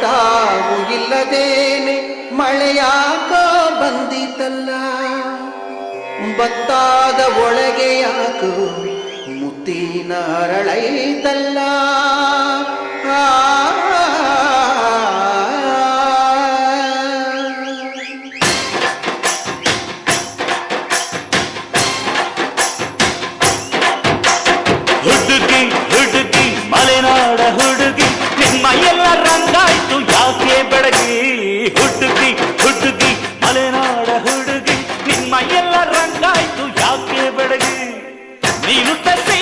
ಕೊಡಾವು ಇಲ್ಲದೇನೆ ಮಳೆಯಾಕ ಬಂದಿತಲ್ಲ. ಬತ್ತಾದ ಒಳಗೆ ಯಾಕೋ ಮುತ್ತಿನ ಅರಳೈತಲ್ಲ. ಹುಡುಗಿ ನಿಮ್ಮ ಎಲ್ಲ ರಂಗಾಯ್ತು ಯಾಕೆ ಬೆಡಗಿ ನೀನು ತಸಿ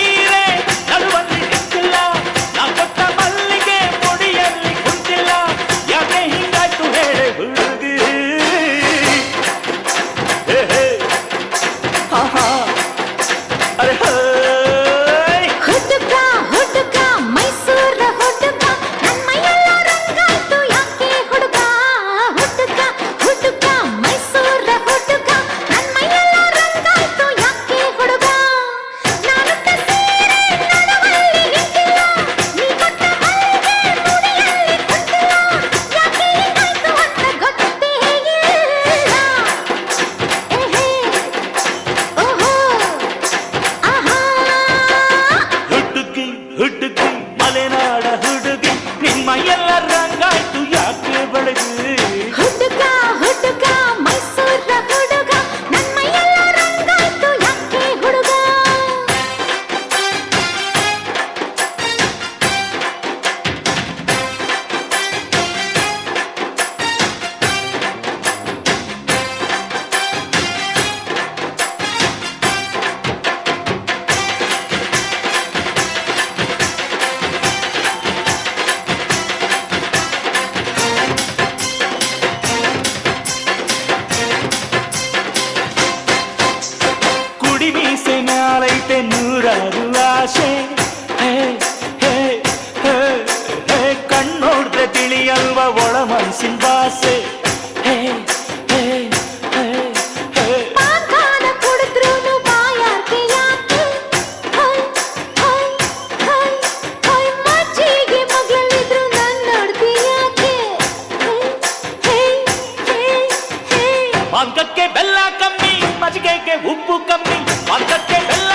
ಮಗಕ್ಕೆ ಬೆಲ್ಲ ಕಮ್ಮಿ ಮಜ್ಗೆಗೆ ಉಪ್ಪು ಕಮ್ಮಿ ಮಗಕ್ಕೆ ಬೆಲ್ಲ